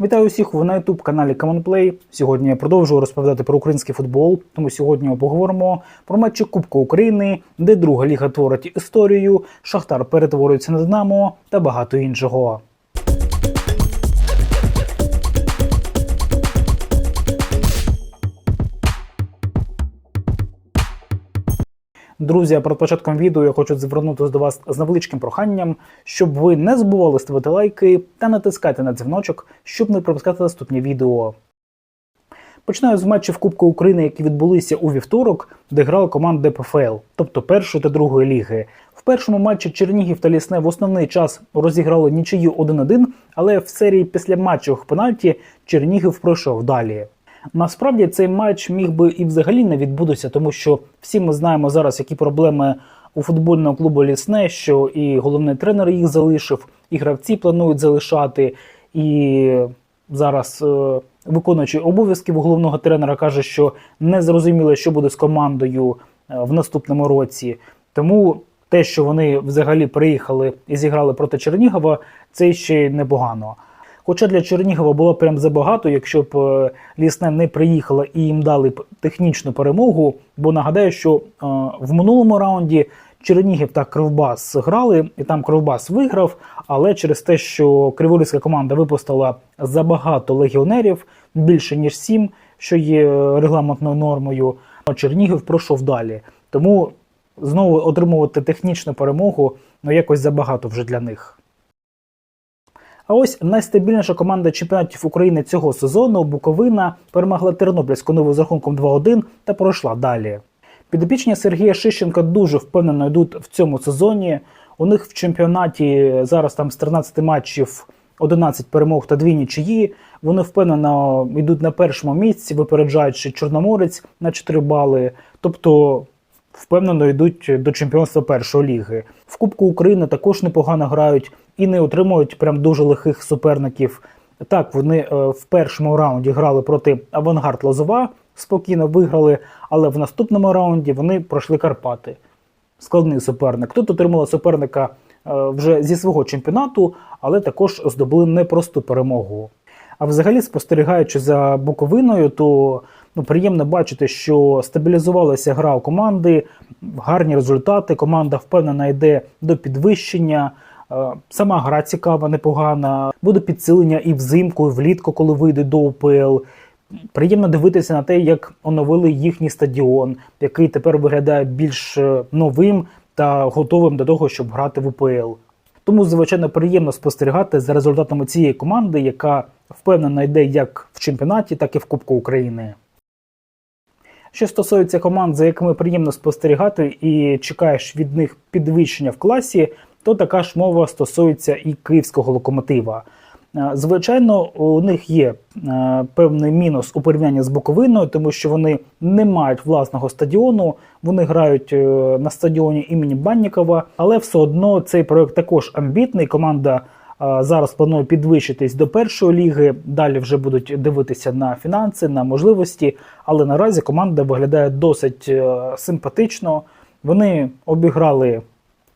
Вітаю усіх ви на youtube каналі Commonplay. Сьогодні я продовжую розповідати про український футбол. Тому сьогодні ми поговоримо про матчі Кубку України, де друга ліга творить історію, Шахтар перетворюється на Динамо та багато іншого. Друзі, перед початком відео я хочу звернутися до вас з невеличким проханням, щоб ви не забували ставити лайки та натискати на дзвіночок, щоб не пропускати наступні відео. Починаю з матчів Кубку України, які відбулися у вівторок, де грали команди ДПФЛ, тобто першої та другої ліги. В першому матчі Чернігів та Лісне в основний час розіграли нічию 1-1, але в серії після матчів пенальті Чернігів пройшов далі. Насправді цей матч міг би і взагалі не відбутися, тому що всі ми знаємо зараз, які проблеми у футбольного клубу Лісне, що і головний тренер їх залишив, і гравці планують залишати. І зараз е, виконуючий обов'язків головного тренера каже, що не зрозуміло, що буде з командою е, в наступному році. Тому те, що вони взагалі приїхали і зіграли проти Чернігова, це ще непогано. Хоча для Чернігова було прям забагато, якщо б е, Лісне не приїхало і їм дали б технічну перемогу. Бо нагадаю, що е, в минулому раунді Чернігів та Кривбас грали, і там Кривбас виграв. Але через те, що Криворізька команда випустила забагато легіонерів, більше ніж сім, що є регламентною нормою, Чернігів пройшов далі. Тому знову отримувати технічну перемогу ну якось забагато вже для них. А ось найстабільніша команда чемпіонатів України цього сезону Буковина перемогла Тернопільську нову з рахунком 2-1 та пройшла далі. Підопічні Сергія Шищенка дуже впевнено йдуть в цьому сезоні. У них в чемпіонаті зараз там з 13 матчів 11 перемог та 2 нічиї. Вони впевнено йдуть на першому місці, випереджаючи Чорноморець на 4 бали. Тобто впевнено йдуть до чемпіонства першої ліги. В Кубку України також непогано грають і не отримують прям дуже лихих суперників. Так, вони е, в першому раунді грали проти Авангард Лозова, спокійно виграли, але в наступному раунді вони пройшли Карпати. Складний суперник. Тут отримали суперника е, вже зі свого чемпіонату, але також здобули непросту перемогу. А взагалі, спостерігаючи за Буковиною, то ну, приємно бачити, що стабілізувалася гра у команди, гарні результати. Команда впевнена йде до підвищення. Е, Сама гра цікава, непогана. Буде підсилення і взимку, і влітку, коли вийде до УПЛ. Приємно дивитися на те, як оновили їхній стадіон, який тепер виглядає більш е, новим та готовим до того, щоб грати в УПЛ. Тому, звичайно, приємно спостерігати за результатами цієї команди, яка впевнено йде як в чемпіонаті, так і в Кубку України. Що стосується команд, за якими приємно спостерігати і чекаєш від них підвищення в класі, то така ж мова стосується і київського локомотива. Е, Звичайно, у них є е, певний мінус у порівнянні з Буковиною, тому що вони не мають власного стадіону, вони грають е, на стадіоні імені Баннікова, але все одно цей проект також амбітний. Команда зараз планує підвищитись до першої ліги. Далі вже будуть дивитися на фінанси, на можливості. Але наразі команда виглядає досить симпатично. Вони обіграли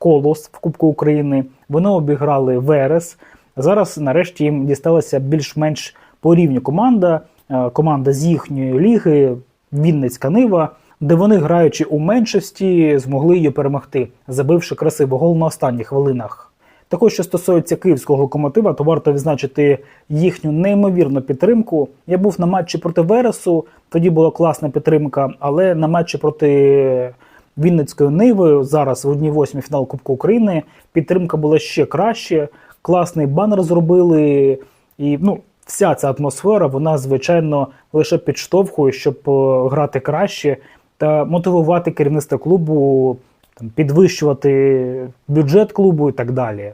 Колос в Кубку України, вони обіграли Верес. Зараз, нарешті, їм дісталася більш-менш по рівню команда, е, команда з їхньої ліги, Вінницька Нива, де вони, граючи у меншості, змогли її перемогти, забивши красивий гол на останніх хвилинах. Також, що стосується київського локомотива, то варто відзначити їхню неймовірну підтримку. Я був на матчі проти Вересу, тоді була класна підтримка, але на матчі проти Вінницької Ниви, зараз в 1-8 фінал Кубку України, підтримка була ще краще. Класний банер зробили, і ну, вся ця атмосфера, вона, звичайно, лише підштовхує, щоб е, грати краще та мотивувати керівництво клубу, там, підвищувати бюджет клубу і так далі.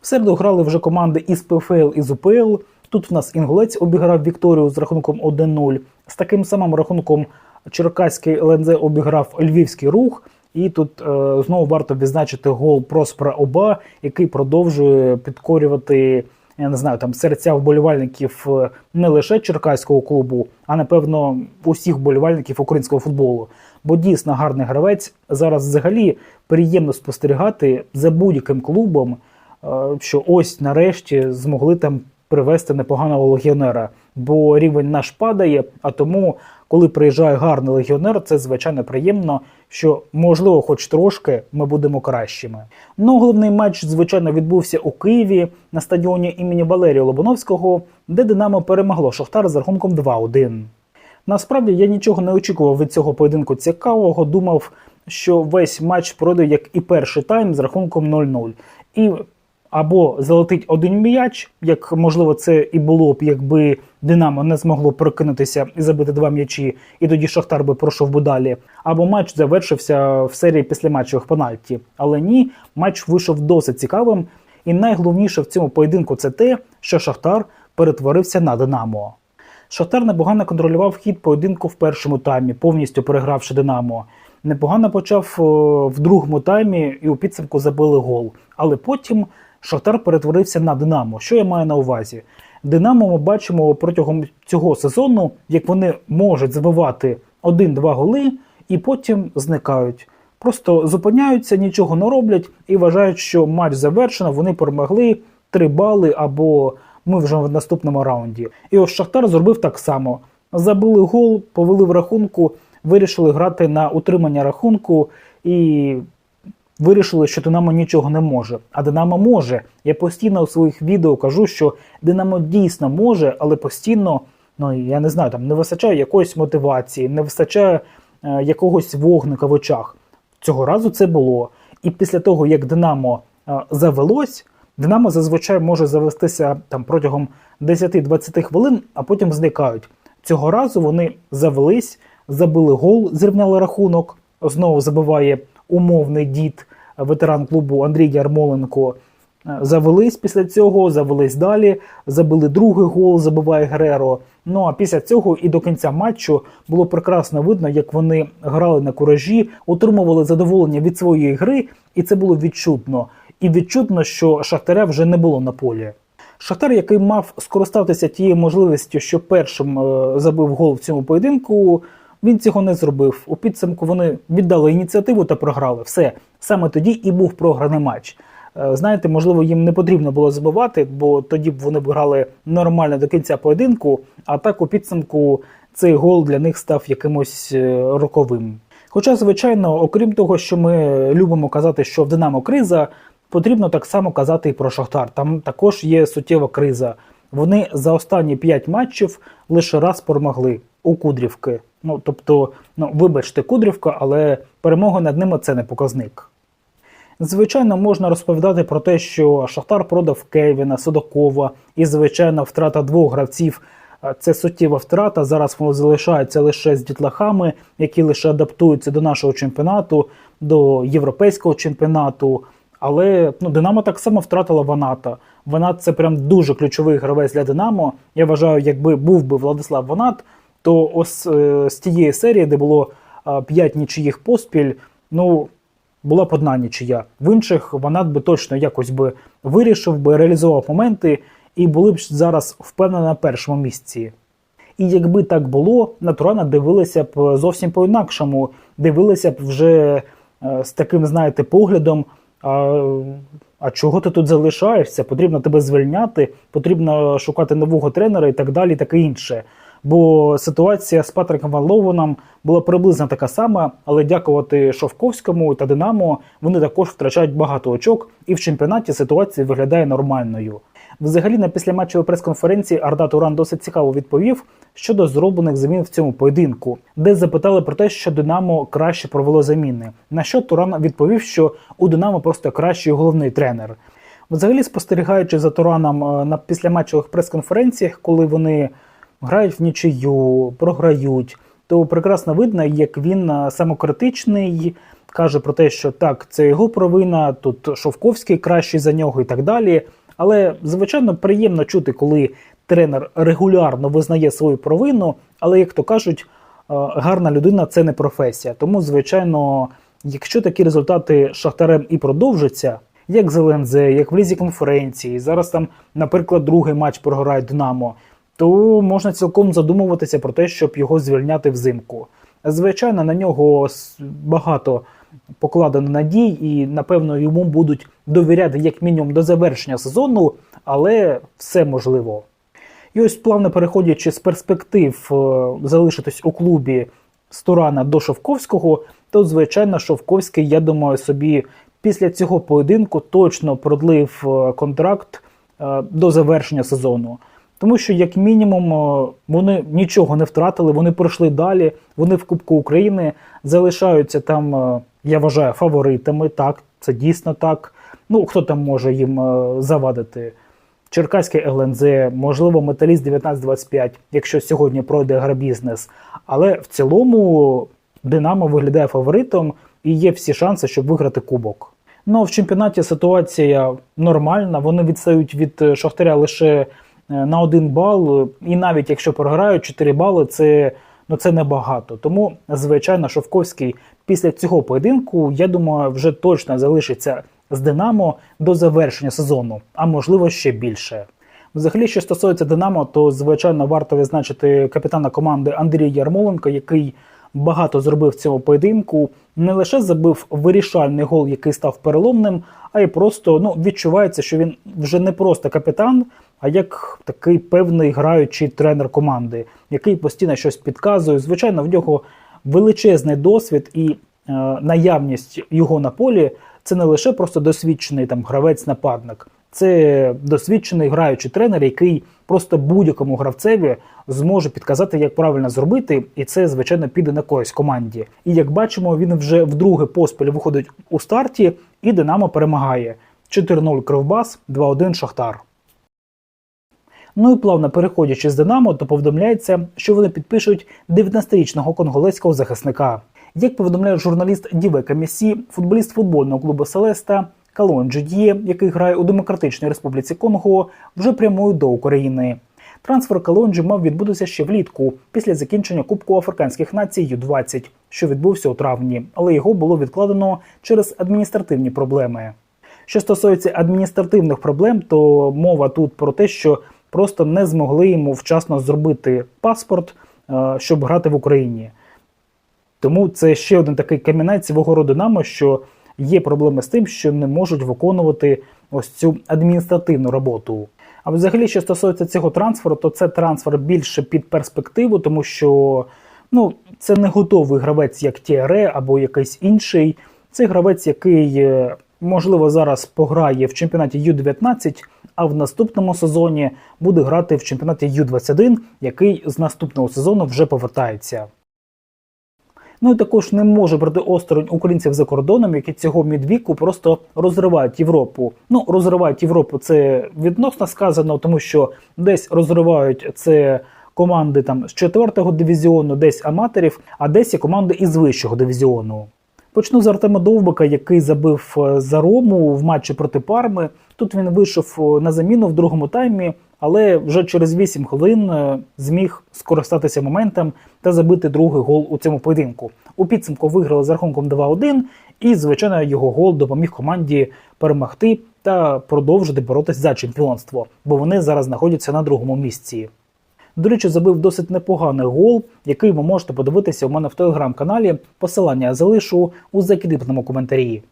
В середу грали вже команди із ПФЛ і з УПЛ. Тут в нас Інгулець обіграв Вікторію з рахунком 1-0. З таким самим рахунком Черкаський ЛНЗ обіграв Львівський рух. І тут е, знову варто відзначити гол Проспера Оба, який продовжує підкорювати, я не знаю, там серця вболівальників е, не лише черкаського клубу, а напевно усіх вболівальників українського футболу. Бо дійсно гарний гравець зараз взагалі приємно спостерігати за будь-яким клубом, е, що ось нарешті змогли там привезти непоганого легіонера, бо рівень наш падає. А тому, коли приїжджає гарний легіонер, це звичайно приємно, що можливо, хоч трошки ми будемо кращими. Ну, головний матч, звичайно, відбувся у Києві на стадіоні імені Валерія Лобановського, де Динамо перемогло Шахтар з рахунком 2-1. Насправді я нічого не очікував від цього поєдинку цікавого. Думав, що весь матч пройде як і перший тайм з рахунком 0-0. І або залетить один м'яч, як можливо це і було б, якби Динамо не змогло прокинутися і забити два м'ячі, і тоді Шахтар би пройшов би далі. Або матч завершився в серії післяматчевих пенальті. Але ні, матч вийшов досить цікавим. І найголовніше в цьому поєдинку це те, що Шахтар перетворився на Динамо. Шахтар непогано контролював хід поєдинку в першому таймі, повністю перегравши Динамо. Непогано почав в другому таймі і у підсумку забили гол. Але потім Шахтар перетворився на Динамо. Що я маю на увазі? Динамо ми бачимо протягом цього сезону, як вони можуть забивати один-два голи і потім зникають. Просто зупиняються, нічого не роблять і вважають, що матч завершено, вони перемогли 3 бали або ми вже в наступному раунді. І ось Шахтар зробив так само: забили гол, повели в рахунку, вирішили грати на утримання рахунку і вирішили, що Динамо нічого не може. А Динамо може. Я постійно у своїх відео кажу, що Динамо дійсно може, але постійно, ну я не знаю, там не вистачає якоїсь мотивації, не вистачає е, якогось вогника в очах. Цього разу це було. І після того, як Динамо е, завелось, Динамо зазвичай може завестися там протягом 10-20 хвилин, а потім зникають. Цього разу вони завелись, забили гол, зрівняли рахунок. Знову забиває умовний дід, ветеран клубу Андрій Ярмоленко. Е, Завелись після цього, завелись далі, забили другий гол, забиває Гереро. Ну а після цього і до кінця матчу було прекрасно видно, як вони грали на куражі, отримували задоволення від своєї гри, і це було відчутно. І відчутно, що Шахтаря вже не було на полі. Шахтар, який мав скористатися тією можливістю, що першим е, забив гол в цьому поєдинку, він цього не зробив. У підсумку вони віддали ініціативу та програли. Все саме тоді і був програний матч. Е, Знаєте, можливо, їм не потрібно було забивати, бо тоді б вони б грали нормально до кінця поєдинку. А так у підсумку цей гол для них став якимось е, роковим. Хоча, звичайно, окрім того, що ми любимо казати, що в Динамо криза, потрібно так само казати і про Шахтар. Там також є суттєва криза. Вони за останні 5 матчів лише раз перемогли у Кудрівки. Ну тобто, ну вибачте, Кудрівка, але перемога над ними це не показник. Звичайно, можна розповідати про те, що Шахтар продав Кевіна, Судакова і, звичайно, втрата двох гравців. Це суттєва втрата. Зараз воно залишається лише з дітлахами, які лише адаптуються до нашого чемпіонату, до європейського чемпіонату. Але ну, Динамо так само втратила Ваната. Ванат це прям дуже ключовий гравець для Динамо. Я вважаю, якби був би Владислав Ванат, то ось е, з тієї серії, де було е, 5 нічиїх поспіль, ну була б одна нічия. В інших Ванат би точно якось би вирішив би, реалізував моменти і були б зараз впевнені на першому місці. І якби так було, натурально дивилися б зовсім по-інакшому, дивилися б вже е, з таким, знаєте, поглядом. А, а чого ти тут залишаєшся? Потрібно тебе звільняти, потрібно шукати нового тренера і так далі, і таке інше. Бо ситуація з Патриком Ван була приблизно така сама, але дякувати Шовковському та Динамо вони також втрачають багато очок, і в чемпіонаті ситуація виглядає нормальною. Взагалі, на післяматчевій прес-конференції Арда Туран досить цікаво відповів щодо зроблених замін в цьому поєдинку, де запитали про те, що Динамо краще провело заміни. На що Туран відповів, що у Динамо просто кращий головний тренер. Взагалі, спостерігаючи за Тураном е, на післяматчевих прес-конференціях, коли вони грають в нічию, програють, то прекрасно видно, як він е, самокритичний, каже про те, що так, це його провина, тут Шовковський кращий за нього і так далі. Але звичайно приємно чути, коли тренер регулярно визнає свою провину, але як то кажуть, е, гарна людина це не професія. Тому, звичайно, якщо такі результати Шахтарем і продовжаться, як з ЛНЗ, як в лізі конференції, зараз там, наприклад, другий матч програє Динамо, то можна цілком задумуватися про те, щоб його звільняти взимку. Звичайно, на нього багато покладено надій, і напевно йому будуть довіряти як мінімум до завершення сезону, але все можливо. І ось плавно переходячи з перспектив е, залишитись у клубі з Турана до Шовковського, то звичайно Шовковський, я думаю, собі після цього поєдинку точно продлив е, контракт е, до завершення сезону. Тому що, як мінімум, е, вони нічого не втратили, вони пройшли далі, вони в Кубку України залишаються там, е, я вважаю, фаворитами. Так, це дійсно так. Ну, хто там може їм е, завадити? Черкаський ЛНЗ, можливо, металіст 1925, якщо сьогодні пройде агробізнес. Але в цілому Динамо виглядає фаворитом і є всі шанси, щоб виграти кубок. Ну в чемпіонаті ситуація нормальна. Вони відстають від Шахтаря лише на один бал. І навіть якщо програють 4 бали, це, ну, це небагато. Тому, звичайно, Шовковський після цього поєдинку, я думаю, вже точно залишиться з Динамо до завершення сезону, а можливо ще більше. Взагалі, що стосується Динамо, то звичайно варто відзначити капітана команди Андрія Ярмоленка, який багато зробив в цьому поєдинку. Не лише забив вирішальний гол, який став переломним, а й просто ну, відчувається, що він вже не просто капітан, а як такий певний граючий тренер команди, який постійно щось підказує. Звичайно, в нього величезний досвід і е, наявність його на полі це не лише просто досвідчений там гравець-нападник, це досвідчений граючий тренер, який просто будь-якому гравцеві зможе підказати, як правильно зробити, і це звичайно піде на користь команді. І як бачимо, він вже вдруге поспіль виходить у старті, і Динамо перемагає 4-0 Кривбас, 2-1 Шахтар. Ну і плавно переходячи з Динамо, то повідомляється, що вони підпишуть 19-річного конголезького захисника. Як повідомляє журналіст Діве Камісі, футболіст футбольного клубу Селеста Калон Джедіє, який грає у Демократичній Республіці Конго, вже прямує до України. Трансфер Калонджі мав відбутися ще влітку, після закінчення Кубку Африканських націй Ю-20, що відбувся у травні, але його було відкладено через адміністративні проблеми. Що стосується адміністративних проблем, то мова тут про те, що просто не змогли йому вчасно зробити паспорт, е, щоб грати в Україні. Тому це ще один такий камінець свого роду що є проблеми з тим, що не можуть виконувати ось цю адміністративну роботу. А взагалі, що стосується цього трансферу, то це трансфер більше під перспективу, тому що ну, це не готовий гравець, як Тіаре або якийсь інший. Це гравець, який, е, можливо, зараз пограє в чемпіонаті Ю-19, а в наступному сезоні буде грати в чемпіонаті Ю-21, який з наступного сезону вже повертається. Ну і також не може брати осторонь українців за кордоном, які цього мідвіку просто розривають Європу. Ну, розривають Європу це відносно сказано, тому що десь розривають це команди там з четвертого дивізіону, десь аматорів, а десь є команди із вищого дивізіону. Почну з Артема Довбика, який забив е, за Рому в матчі проти Парми. Тут він вийшов е, на заміну в другому таймі, але вже через 8 хвилин е, зміг скористатися моментом та забити другий гол у цьому поєдинку. У підсумку виграли з рахунком 2-1, і, звичайно, його гол допоміг команді перемогти та продовжити боротись за чемпіонство, бо вони зараз знаходяться на другому місці. До речі, забив досить непоганий гол, який ви можете подивитися у мене в телеграм-каналі. Посилання залишу у закріпленому коментарі.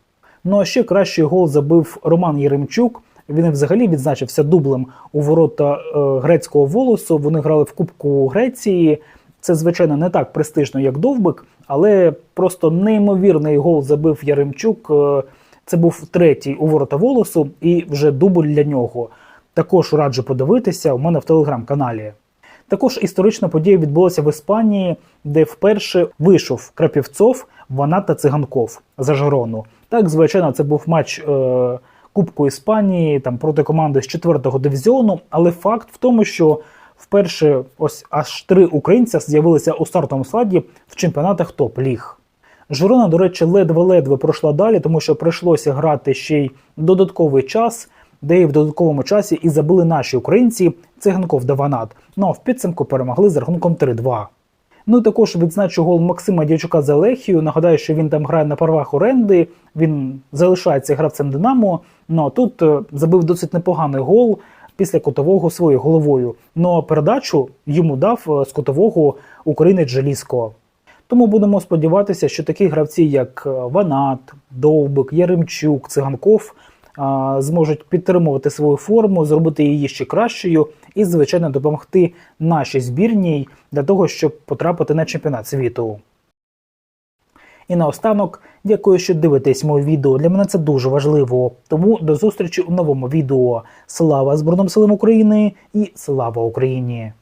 Ну а ще кращий гол забив Роман Єремчук. Він взагалі відзначився дублем у ворота е, грецького волосу. Вони грали в Кубку Греції. Це, звичайно, не так престижно, як Довбик, але просто неймовірний гол забив Яремчук. Е, Це був третій у ворота волосу, і вже дубль для нього. Також раджу подивитися у мене в телеграм-каналі. Також історична подія відбулася в Іспанії, де вперше вийшов Крапівцов, Ванат та Циганков за Жирону. Так, звичайно, це був матч е, Кубку Іспанії там проти команди з 4-го дивізіону. Але факт в тому, що вперше ось аж три українця з'явилися у стартовому складі в чемпіонатах топ-ліг. Жирона, до речі, ледве-ледве пройшла далі, тому що прийшлося грати ще й додатковий час, де і в додатковому часі і забили наші українці Циганков та Ванат. Ну а в підсумку перемогли з рахунком 3-2. Ну і також відзначу гол Максима Дячука за Лехію. Нагадаю, що він там грає на правах оренди. Він залишається гравцем Динамо. Ну а тут е, забив досить непоганий гол після котового своєю головою. Ну а передачу йому дав е, з котового українець Желіско. Тому будемо сподіватися, що такі гравці, як е, Ванат, Довбик, Яремчук, Циганков зможуть підтримувати свою форму, зробити її ще кращою і, звичайно, допомогти нашій збірній для того, щоб потрапити на чемпіонат світу. І наостанок, дякую, що дивитесь моє відео. Для мене це дуже важливо. Тому до зустрічі у новому відео. Слава Збройним силам України і слава Україні!